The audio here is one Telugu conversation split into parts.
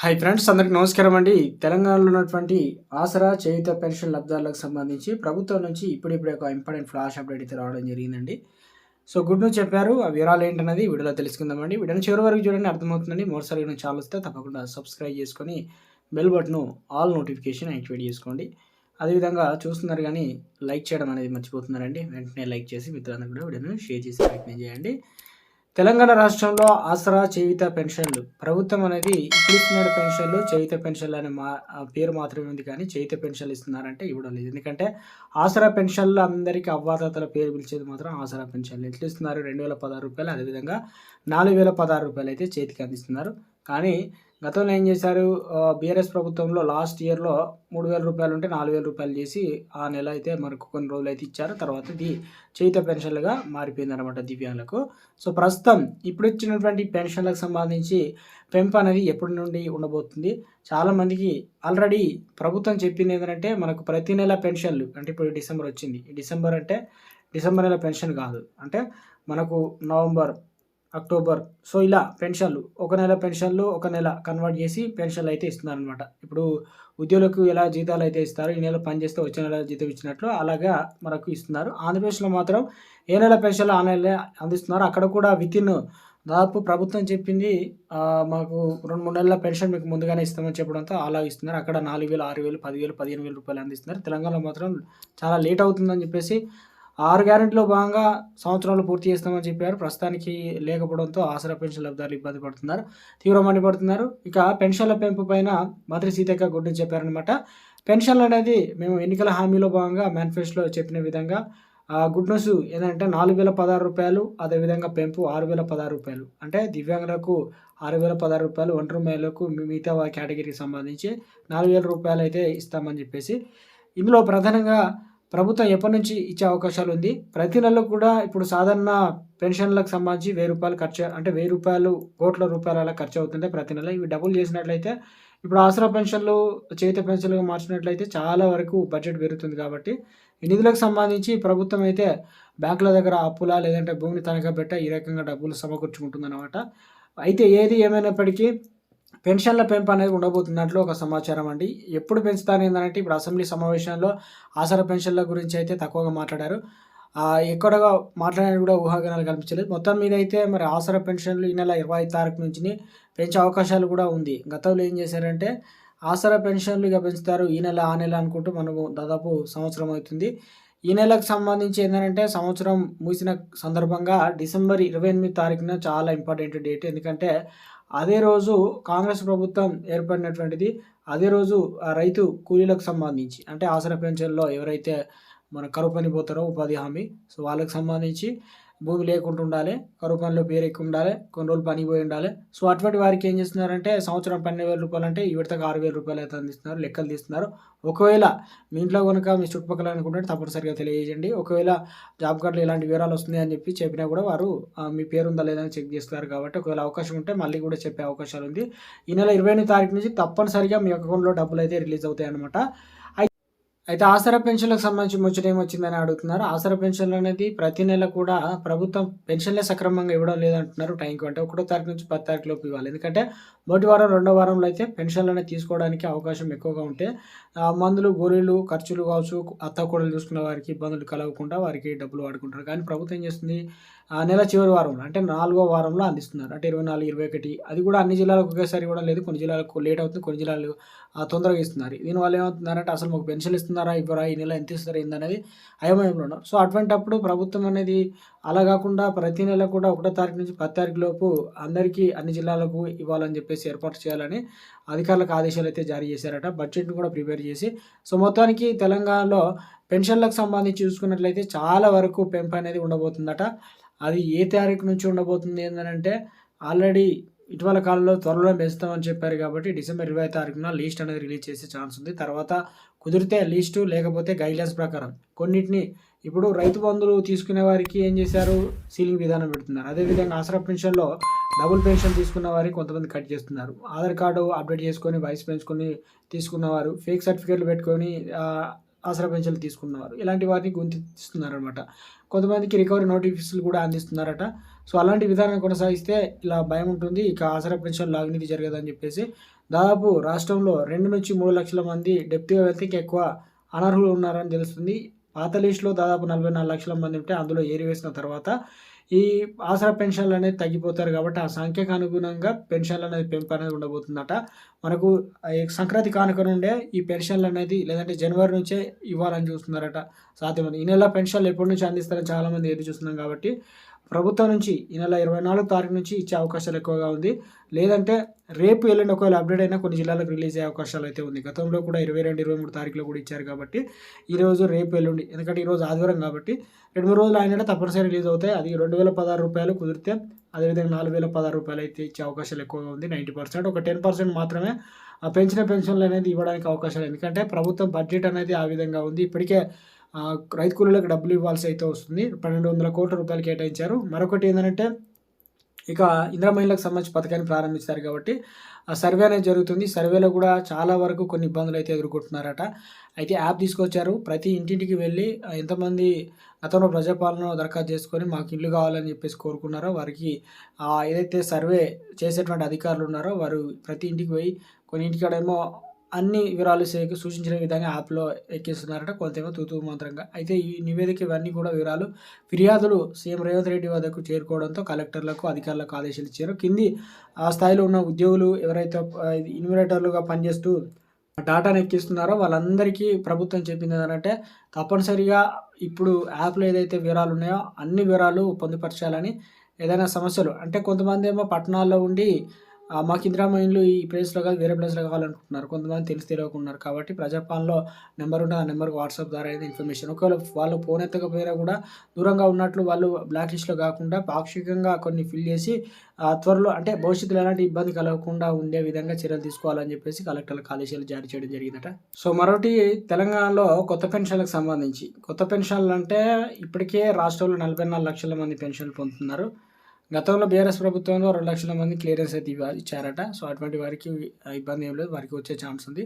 హాయ్ ఫ్రెండ్స్ అందరికి నమస్కారం అండి. తెలంగాణలో ఉన్నటువంటి ఆసరా చేయుత పెన్షన్ లబ్ధారులకు సంబంధించి ప్రభుత్వం నుంచి ఇప్పుడిప్పుడే ఒక ఇంపార్టెంట్ ఫ్లాష్ అప్డేట్ అయితే రావడం జరిగిందండి. సో గుడ్ న్యూస్ చెప్పారు. ఆ వివరాలు ఏంటనేది వీడియోలో తెలుసుకుందామండి వీడియోని చివరి వరకు చూడండి అర్థమవుతుందండి. మరోసారి నేను ఛానల్ వస్తే తప్పకుండా సబ్స్క్రైబ్ చేసుకొని bell button all notification activate చేసుకోండి. అదేవిధంగా చూస్తున్నారు కానీ లైక్ చేయడం అనేది మర్చిపోతున్నారండి. వెంటనే లైక్ చేసి మిత్రులందరూ కూడా వీడియోని షేర్ చేసి ప్రయత్నం చేయండి. తెలంగాణ రాష్ట్రంలో ఆసరా చేయుత పెన్షన్లు. ప్రభుత్వం అనేది ఇప్పుడు ఇస్తున్న పెన్షన్లు చేయుత పెన్షన్లు అనే మా పేరు మాత్రమే ఉంది కానీ చేయుత పెన్షన్లు ఇస్తున్నారంటే ఇవ్వడం లేదు. ఎందుకంటే ఆసరా పెన్షన్లు అందరికీ అవ్వాతాతల పేరు పిలిచేది మాత్రం ఆసరా పెన్షన్లు. ఎట్లా ఇస్తున్నారు? రెండు వేల పదహారు రూపాయలు అదేవిధంగా నాలుగు వేల పదహారు రూపాయలు అయితే చేతికి అందిస్తున్నారు. కానీ గతంలో ఏం చేశారు? బీఆర్ఎస్ ప్రభుత్వంలో లాస్ట్ ఇయర్లో మూడు వేల రూపాయలు ఉంటే నాలుగు వేల రూపాయలు చేసి ఆ నెల అయితే మనకు కొన్ని రోజులు అయితే ఇచ్చారు. తర్వాత ఇది చేత పెన్షన్లుగా మారిపోయింది అనమాట దివ్యాంగులకు. సో ప్రస్తుతం ఇప్పుడు ఇచ్చినటువంటి పెన్షన్లకు సంబంధించి పెంపు అనేది ఎప్పటి నుండి ఉండబోతుంది? చాలామందికి ఆల్రెడీ ప్రభుత్వం చెప్పింది ఏంటంటే మనకు ప్రతి నెల పెన్షన్లు అంటే ఇప్పుడు డిసెంబర్ వచ్చింది. డిసెంబర్ అంటే డిసెంబర్ నెల పెన్షన్ కాదు. అంటే మనకు నవంబర్ అక్టోబర్. సో ఇలా పెన్షన్లు ఒక నెల పెన్షన్లు ఒక నెల కన్వర్ట్ చేసి పెన్షన్లు అయితే ఇస్తున్నారు అనమాట ఇప్పుడు ఉద్యోగులకు ఎలా జీతాలు అయితే ఇస్తారు ఈ నెల పని చేస్తే వచ్చే నెల జీతం ఇచ్చినట్లు అలాగా మనకు ఇస్తున్నారు. ఆంధ్రప్రదేశ్లో మాత్రం ఏ నెల పెన్షన్లు ఆ నెల అందిస్తున్నారు. అక్కడ కూడా విత్ ఇన్ దాదాపు ప్రభుత్వం చెప్పింది మాకు రెండు మూడు నెలల పెన్షన్ మీకు ముందుగానే ఇస్తామని చెప్పడంతో అలా ఇస్తున్నారు. అక్కడ నాలుగు వేలు ఆరు వేలు పదివేలు పదిహేను వేలు రూపాయలు అందిస్తున్నారు. తెలంగాణలో మాత్రం చాలా లేట్ అవుతుందని చెప్పేసి ఆరు గ్యారెంటీలో భాగంగా సంవత్సరంలో పూర్తి చేస్తామని చెప్పారు. ప్రస్తుతానికి లేకపోవడంతో ఆసరా పెన్షన్ లబ్ధారులు ఇబ్బంది పడుతున్నారు. తీవ్ర మండిపడుతున్నారు ఇక పెన్షన్ల పెంపు పైన మంత్రి సీతక్క గుడ్డు చెప్పారనమాట పెన్షన్లు అనేది మేము ఎన్నికల హామీలో భాగంగా మేనిఫెస్టోలో చెప్పిన విధంగా గుడ్ న్యూస్ ఏంటంటే నాలుగు వేల పదహారు రూపాయలు అదేవిధంగా పెంపు ఆరు వేల పదహారు రూపాయలు. అంటే దివ్యాంగులకు ఆరు వేల పదహారు రూపాయలు ఒంటరి మహిళలకు మిగతా కేటగిరీకి సంబంధించి నాలుగు వేల రూపాయలు అయితే ఇస్తామని చెప్పేసి. ఇందులో ప్రధానంగా ప్రభుత్వం ఎప్పటి నుంచి ఇచ్చే అవకాశాలు ఉంది? ప్రతి నెల కూడా ఇప్పుడు సాధారణ పెన్షన్లకు సంబంధించి వెయ్యి రూపాయలు ఖర్చు అంటే వెయ్యి రూపాయలు కోట్ల రూపాయల అలా ఖర్చు అవుతుంది ప్రతి నెల. ఇవి డబుల్ చేసినట్లయితే ఇప్పుడు ఆసరా పెన్షన్లు చేతి పెన్షన్లుగా మార్చినట్లయితే చాలా వరకు బడ్జెట్ పెరుగుతుంది కాబట్టి ఈ నిధులకు సంబంధించి ప్రభుత్వం అయితే బ్యాంకుల దగ్గర అప్పుల లేదంటే భూమిని తనఖా పెట్ట ఈ రకంగా డబ్బులు సమకూర్చుకుంటుంది అనమాట అయితే ఏది ఏమైనప్పటికీ పెన్షన్ల పెంపు అనేది ఉండబోతున్నట్లు ఒక సమాచారం అండి. ఎప్పుడు పెంచుతారు ఏంటంటే ఇప్పుడు అసెంబ్లీ సమావేశంలో ఆసరా పెన్షన్ల గురించి అయితే తక్కువగా మాట్లాడారు. ఎక్కడగా మాట్లాడడానికి కూడా ఊహాగానాలు కనిపించలేదు మొత్తం మీద అయితే మరి ఆసరా పెన్షన్లు ఈ నెల ఇరవై తారీఖు నుంచి పెంచే అవకాశాలు కూడా ఉంది. గతంలో ఏం చేశారంటే ఆసరా పెన్షన్లు ఇక పెంచుతారు ఈ నెల ఆ నెల అనుకుంటూ మనకు దాదాపు సంవత్సరం అవుతుంది. ఈ నెలకు సంబంధించి ఏంటంటే సంవత్సరం ముగిసిన సందర్భంగా డిసెంబర్ ఇరవై ఎనిమిది తారీఖున చాలా ఇంపార్టెంట్ డేట్. ఎందుకంటే అదే రోజు కాంగ్రెస్ ప్రభుత్వం ఏర్పడినటువంటిది అదే రోజు ఆ రైతు కూలీలకు సంబంధించి అంటే ఆసరా పెన్షన్లో ఎవరైతే మన కరువు పని పోతారో ఉపాధి హామీ సో వాళ్ళకి సంబంధించి భూమి లేకుండా ఉండాలి కరువు పనిలో పేరు ఎక్కువ ఉండాలి కొన్ని రోజులు పని పోయి ఉండాలి. సో అటువంటి వారికి ఏం చేస్తున్నారంటే సంవత్సరం పన్నెండు వేల రూపాయలు అంటే ఈ విడతకు ఆరు వేల రూపాయలు అయితే అందిస్తున్నారు లెక్కలు తీస్తున్నారు. ఒకవేళ మీ ఇంట్లో కనుక మీ చుట్టుపక్కల అనుకుంటే తప్పనిసరిగా తెలియజేయండి. ఒకవేళ జాబ్ కార్డులో ఇలాంటి వివరాలు వస్తున్నాయి అని చెప్పి చెప్పినా కూడా వారు మీ పేరు ఉందా లేదని చెక్ చేస్తున్నారు కాబట్టి ఒకవేళ అవకాశం ఉంటే మళ్ళీ కూడా చెప్పే అవకాశాలు ఉంది. ఈ నెల ఇరవై ఎనిమిది తారీఖు నుంచి తప్పనిసరిగా మీ అకౌంట్లో డబ్బులు అయితే రిలీజ్ అవుతాయి అనమాట అయితే ఆసరా పెన్షన్లకు సంబంధించి ముచ్చట ఏమొచ్చిందని అడుగుతున్నారు. ఆసరా పెన్షన్లు అనేది ప్రతి నెల కూడా ప్రభుత్వం పెన్షన్లే సక్రమంగా ఇవ్వడం లేదంటున్నారు టైంకి. అంటే ఒకటో తారీఖు నుంచి పది తారీఖు లోపు ఇవ్వాలి. ఎందుకంటే మొదటి వారం రెండో వారంలో అయితే పెన్షన్లు అనేది తీసుకోవడానికి అవకాశం ఎక్కువగా ఉంటే మందులు గోళీలు ఖర్చులు కావచ్చు అత్త కూడలు చూసుకున్న వారికి ఇబ్బందులు కలగకుండా వారికి డబ్బులు వాడుకుంటారు. కానీ ప్రభుత్వం ఏం చేస్తుంది? నెల చివరి వారంలో అంటే నాలుగో వారంలో అందిస్తున్నారు. అంటే ఇరవై నాలుగు ఇరవై ఒకటి అది కూడా అన్ని జిల్లాలకు ఒకేసారి ఇవ్వడం లేదు. కొన్ని జిల్లాలకు లేట్ అవుతుంది కొన్ని జిల్లాలు తొందరగా ఇస్తున్నారు. దీనివల్ల ఏమవుతుందంటే అసలు మాకు పెన్షన్ ఇస్తున్నారా ఇవ్వరా ఈ నెల ఎంత ఇస్తారా ఏందనేది అయోమయంలో ఉన్నారు. సో అటువంటప్పుడు ప్రభుత్వం అనేది అలా కాకుండా ప్రతి నెల కూడా ఒకటో తారీఖు నుంచి పది తారీఖు లోపు అందరికీ అన్ని జిల్లాలకు ఇవ్వాలని చెప్పేసి ఏర్పాటు చేయాలని అధికారులకు ఆదేశాలు అయితే జారీ చేశారట. బడ్జెట్ను కూడా ప్రిపేర్ చేసి సో మొత్తానికి తెలంగాణలో పెన్షన్లకు సంబంధించి చూసుకున్నట్లయితే చాలా వరకు పెంపు అనేది ఉండబోతుందట. అది ఏ తారీఖు నుంచి ఉండబోతుంది ఏంటంటే ఆల్రెడీ ఇటీవల కాలంలో త్వరలో పెంచుతామని చెప్పారు కాబట్టి డిసెంబర్ ఇరవై తారీఖున లీస్ట్ అనేది రిలీజ్ చేసే ఛాన్స్ ఉంది. తర్వాత కుదిరితే లీస్టు లేకపోతే గైడ్లైన్స్ ప్రకారం. కొన్నిటిని ఇప్పుడు రైతు బంధువులు తీసుకునే వారికి ఏం చేశారు? సీలింగ్ విధానం పెడుతున్నారు. అదేవిధంగా ఆసరా పెన్షన్లో డబుల్ పెన్షన్ తీసుకున్న వారికి కొంతమంది కట్ చేస్తున్నారు. ఆధార్ కార్డు అప్డేట్ చేసుకొని వయసు పెంచుకొని తీసుకున్నవారు ఫేక్ సర్టిఫికేట్లు పెట్టుకొని ఆసరా పెన్షన్లు తీసుకున్నారు ఇలాంటి వారిని గుర్తిస్తున్నారనమాట కొంతమందికి రికవరీ నోటిఫికేషన్లు కూడా అందిస్తున్నారట. సో అలాంటి విధానం కొనసాగిస్తే ఇలా భయం ఉంటుంది. ఇక ఆసరా పెన్షన్ అవినీతి జరగదని చెప్పేసి దాదాపు రాష్ట్రంలో రెండు నుంచి మూడు లక్షల మంది డెప్తీ వెళ్తే ఎక్కువ అనర్హులు ఉన్నారని తెలుస్తుంది. పాత లిస్టులో దాదాపు నలభై నాలుగు లక్షల మంది ఉంటే అందులో ఏరివేసిన తర్వాత ఈ ఆసరా పెన్షన్లు అనేది తగ్గిపోతారు కాబట్టి ఆ సంఖ్యకు అనుగుణంగా పెన్షన్లు అనేది పెంపు అనేది ఉండబోతుందట. మనకు సంక్రాంతి కానుక నుండే ఈ పెన్షన్లు అనేది లేదంటే జనవరి నుంచే ఇవ్వాలని చూస్తున్నారట సాధ్యమైంది. ఈ నెల పెన్షన్లు ఎప్పటి నుంచి అందిస్తారని చాలామంది ఎదురు చూస్తున్నాం కాబట్టి ప్రభుత్వం నుంచి ఈ నెల ఇరవై నాలుగు తారీఖు నుంచి ఇచ్చే అవకాశాలు ఎక్కువగా ఉంది. లేదంటే రేపు ఎల్లుండి ఒకవేళ అప్డేట్ అయినా కొన్ని జిల్లాలకు రిలీజ్ అయ్యే అవకాశాలు అయితే ఉంది. గతంలో కూడా ఇరవై రెండు ఇరవై మూడు తారీఖులో కూడా ఇచ్చారు కాబట్టి ఈరోజు రేపు ఎల్లుండి ఎందుకంటే ఈరోజు ఆదివారం కాబట్టి రెండు మూడు రోజులు ఆయన తప్పనిసరి రిలీజ్ అవుతాయి. అది రెండు వేల పదహారు రూపాయలు కుదిరితే అదేవిధంగా నాలుగు వేల పదహారు రూపాయలు అయితే ఇచ్చే అవకాశాలు ఎక్కువగా ఉంది. నైంటీ పర్సెంట్ ఒక టెన్ పర్సెంట్ మాత్రమే ఆ పెంచిన పెన్షన్లు అనేది ఇవ్వడానికి అవకాశాలు ఎందుకంటే ప్రభుత్వం బడ్జెట్ అనేది ఆ విధంగా ఉంది. ఇప్పటికే రైతు కూలీలకు డబ్బులు ఇవ్వాల్సి అయితే వస్తుంది. పన్నెండు వందల కోట్ల రూపాయలు కేటాయించారు. మరొకటి ఏంటంటే ఇక ఇందిరా మహిళలకు సంబంధించి పథకాన్ని ప్రారంభించారు కాబట్టి ఆ సర్వే అనేది జరుగుతుంది. సర్వేలో కూడా చాలా వరకు కొన్ని ఇబ్బందులు అయితే ఎదుర్కొంటున్నారట. అయితే యాప్ తీసుకొచ్చారు. ప్రతి ఇంటింటికి వెళ్ళి ఎంతమంది గతంలో ప్రజాపాలన దరఖాస్తు చేసుకొని మాకు ఇల్లు కావాలని చెప్పేసి కోరుకున్నారో వారికి ఏదైతే సర్వే చేసేటువంటి అధికారులు ఉన్నారో వారు ప్రతి ఇంటికి పోయి కొన్ని ఇంటికాడేమో అన్ని వివరాలు సూచించిన విధంగా యాప్లో ఎక్కిస్తున్నారట కొంతేమో తూతూ మంత్రంగా. అయితే ఈ నివేదిక ఇవన్నీ కూడా వివరాలు ఫిర్యాదులు సీఎం రేవంత్ రెడ్డి వద్దకు చేరుకోవడంతో కలెక్టర్లకు అధికారులకు ఆదేశాలు ఇచ్చారు. కింది ఆ స్థాయిలో ఉన్న ఉద్యోగులు ఎవరైతే ఇన్వరేటర్లుగా పనిచేస్తూ డాటాను ఎక్కిస్తున్నారో వాళ్ళందరికీ ప్రభుత్వం చెప్పింది ఏంటంటే తప్పనిసరిగా ఇప్పుడు యాప్లో ఏదైతే వివరాలు ఉన్నాయో అన్ని వివరాలు పొందుపరచాలని ఏదైనా సమస్యలు అంటే కొంతమంది ఏమో పట్టణాల్లో ఉండి మాకు ఇందిరా ఈ ప్లేస్లో కాదు వేరే ప్లేస్లో కావాలనుకుంటున్నారు. కొంతమంది తెలిసి తెలియకున్నారు. కాబట్టి ప్రజాపాలనలో నెంబర్ ఉంటే ఆ నెంబర్కి వాట్సాప్ ద్వారా అయితే ఇన్ఫర్మేషన్ ఒకవేళ వాళ్ళు ఫోన్ ఎత్తకపోయినా కూడా దూరంగా ఉన్నట్లు వాళ్ళు బ్లాక్ లిస్ట్లో కాకుండా పాక్షికంగా కొన్ని ఫిల్ చేసి త్వరలో అంటే భవిష్యత్తులో ఎలాంటి ఇబ్బంది కలగకుండా ఉండే విధంగా చర్యలు తీసుకోవాలని చెప్పేసి కలెక్టర్ల కాలేజీలు జారీ చేయడం జరిగిందట. సో మరొకటి తెలంగాణలో కొత్త పెన్షన్లకు సంబంధించి. కొత్త పెన్షన్లు అంటే ఇప్పటికే రాష్ట్రంలో నలభై నాలుగు లక్షల మంది పెన్షన్లు పొందుతున్నారు. గతంలో బీఆర్ఎస్ ప్రభుత్వంలో రెండు లక్షల మంది క్లియరెన్స్ అయితే ఇచ్చారట. సో అటువంటి వారికి ఇబ్బంది ఏం లేదు. వారికి వచ్చే ఛాన్స్ ఉంది.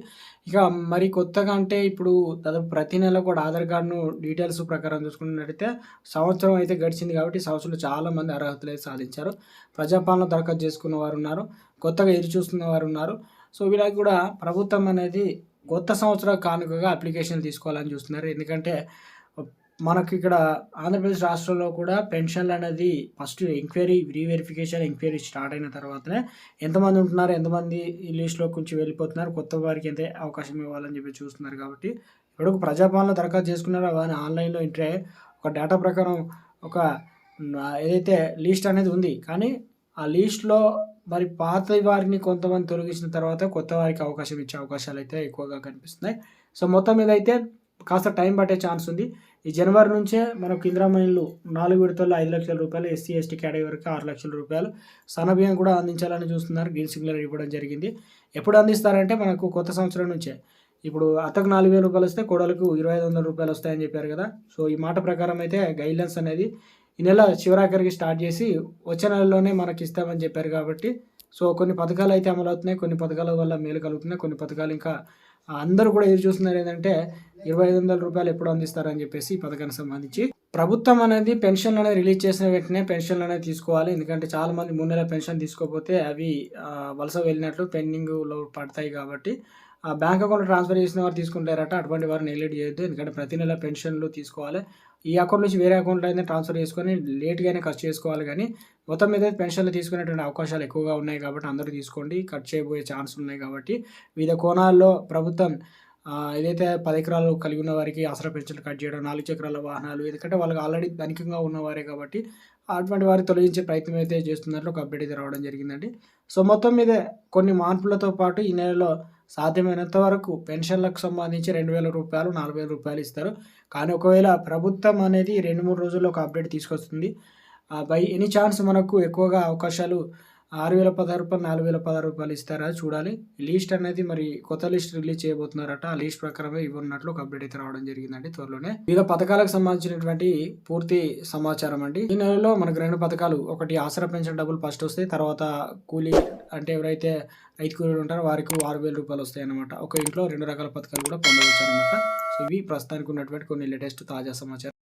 ఇక మరి కొత్తగా అంటే ఇప్పుడు దాదాపు ప్రతి నెల కూడా ఆధార్ కార్డును డీటెయిల్స్ ప్రకారం చూసుకున్నట్టయితే సంవత్సరం అయితే గడిచింది కాబట్టి సంవత్సరంలో చాలా మంది అర్హతలు అయితే సాధించారు. ప్రజాపాలన దరఖాస్తు చేసుకున్న వారు ఉన్నారు. కొత్తగా ఎదురు చూస్తున్న వారు ఉన్నారు. సో వీళ్ళకి కూడా ప్రభుత్వం అనేది కొత్త సంవత్సర కానుకగా అప్లికేషన్ తీసుకోవాలని చూస్తున్నారు. ఎందుకంటే మనకి ఇక్కడ ఆంధ్రప్రదేశ్ రాష్ట్రంలో కూడా పెన్షన్లు అనేది first enquiry reverification enquiry start అయిన తర్వాతనే ఎంతమంది ఉంటున్నారు ఎంతమంది ఈ లిస్ట్లో కొంచెం వెళ్ళిపోతున్నారు కొత్త వారికి ఎంత అవకాశం ఇవ్వాలని చెప్పి చూస్తున్నారు కాబట్టి ఇప్పుడు ప్రజాపాలన దరఖాస్తు చేసుకున్నారో అవన్నీ ఆన్లైన్లో ఇంటే ఒక డేటా ప్రకారం ఒక ఏదైతే లీస్ట్ అనేది ఉంది కానీ ఆ లీస్ట్లో మరి పాత వారిని కొంతమంది తొలగించిన తర్వాత కొత్త వారికి అవకాశం ఇచ్చే అవకాశాలు అయితే ఎక్కువగా కనిపిస్తున్నాయి. సో మొత్తం మీద అయితే కాస్త టైం పట్టే ఛాన్స్ ఉంది. ఈ జనవరి నుంచే మనకు ఇంద్రామణిలు నాలుగు విడతల్లో ఐదు లక్షల రూపాయలు ఎస్సీ ఎస్టీ కేటగిరీకి ఆరు లక్షల రూపాయలు సన్నబియ్యం కూడా అందించాలని చూస్తున్నారు. గ్రీన్ సిగ్నల్ ఇవ్వడం జరిగింది. ఎప్పుడు అందిస్తారంటే మనకు కొత్త సంవత్సరం నుంచే. ఇప్పుడు అత్తకు నాలుగు వేల రూపాయలు వస్తే కోడలకు ఇరవై ఐదు వందల రూపాయలు వస్తాయని చెప్పారు కదా. సో ఈ మాట ప్రకారం అయితే గైడ్లైన్స్ అనేది ఈ నెల చివరాఖరికి స్టార్ట్ చేసి వచ్చే నెలలోనే మనకి ఇస్తామని చెప్పారు కాబట్టి సో కొన్ని పథకాలు అయితే అమలు అవుతున్నాయి కొన్ని పథకాల వల్ల మేలు కలుగుతున్నాయి. కొన్ని పథకాలు ఇంకా అందరూ కూడా ఎదురు చూస్తున్నారు ఏంటంటే ఇరవై ఐదు వందల రూపాయలు ఎప్పుడు అందిస్తారని చెప్పేసి ఈ పథకానికి సంబంధించి. ప్రభుత్వం అనేది పెన్షన్లు అనేది రిలీజ్ చేసిన వెంటనే పెన్షన్లు అనేది తీసుకోవాలి. ఎందుకంటే చాలా మంది మూడు నెలల పెన్షన్ తీసుకోకపోతే అవి వలస వెళ్ళినట్లు పెండింగ్లో పడతాయి కాబట్టి ఆ బ్యాంక్ అకౌంట్ ట్రాన్స్ఫర్ చేసిన వారు తీసుకుంటారట. అటువంటి వారు నెగ్లెక్ట్ చేయొద్దు. ఎందుకంటే ప్రతి నెల పెన్షన్లు తీసుకోవాలి. ఈ అకౌంట్ నుంచి వేరే అకౌంట్లో అయితే ట్రాన్స్ఫర్ చేసుకొని లేట్గానే ఖర్చు చేసుకోవాలి కానీ మొత్తం మీద పెన్షన్లు తీసుకునేటువంటి అవకాశాలు ఎక్కువగా ఉన్నాయి కాబట్టి అందరూ తీసుకోండి. కట్ చేయబోయే ఛాన్స్ ఉన్నాయి కాబట్టి వివిధ కోణాల్లో ప్రభుత్వం ఏదైతే పది ఎకరాలు కలిగి ఉన్న వారికి ఆసరా పెన్షన్లు కట్ చేయడం నాలుగు చక్రాల వాహనాలు ఎందుకంటే వాళ్ళకి ఆల్రెడీ ధనికంగా ఉన్నవారే కాబట్టి అటువంటి వారి తొలగించే ప్రయత్నం అయితే చేస్తున్నట్లు ఒక అప్డేట్ అయితే రావడం జరిగిందండి. సో మొత్తం మీద కొన్ని మార్పులతో పాటు ఈ నెలలో సాధ్యమైనంత వరకు పెన్షన్లకు సంబంధించి రెండు వేల రూపాయలు నాలుగు వేల రూపాయలు ఇస్తారు. కానీ ఒకవేళ ప్రభుత్వం అనేది రెండు మూడు రోజుల్లో ఒక అప్డేట్ తీసుకొస్తుంది. బై ఎనీ ఛాన్స్ మనకు ఎక్కువగా అవకాశాలు ఆరు వేల పదహారు రూపాయలు నాలుగు వేల పదహారు రూపాయలు ఇస్తారా? చూడాలి. లీస్ట్ అనేది మరి కొత్త లిస్ట్ రిలీజ్ చేయబోతున్నారట. ఆ లిస్ట్ ప్రకారమే ఇవ్వనున్నట్లు ఒక అప్డేట్ అయితే రావడం జరిగిందండి త్వరలోనే. వివిధ పథకాలకు సంబంధించినటువంటి పూర్తి సమాచారం అండి. ఈ నెలలో మనకు రెండు పథకాలు ఒకటి ఆసరా పెన్షన్ డబ్బులు ఫస్ట్ వస్తాయి తర్వాత కూలీ అంటే ఎవరైతే రైతు కూలీలు ఉంటారో వారికి ఆరు వేల రూపాయలు వస్తాయి అనమాట ఒక ఇంట్లో రెండు రకాల పథకాలు కూడా పొందవచ్చు అనమాట సో ఇవి ప్రస్తుతానికి ఉన్నటువంటి కొన్ని లేటెస్ట్ తాజా సమాచారం.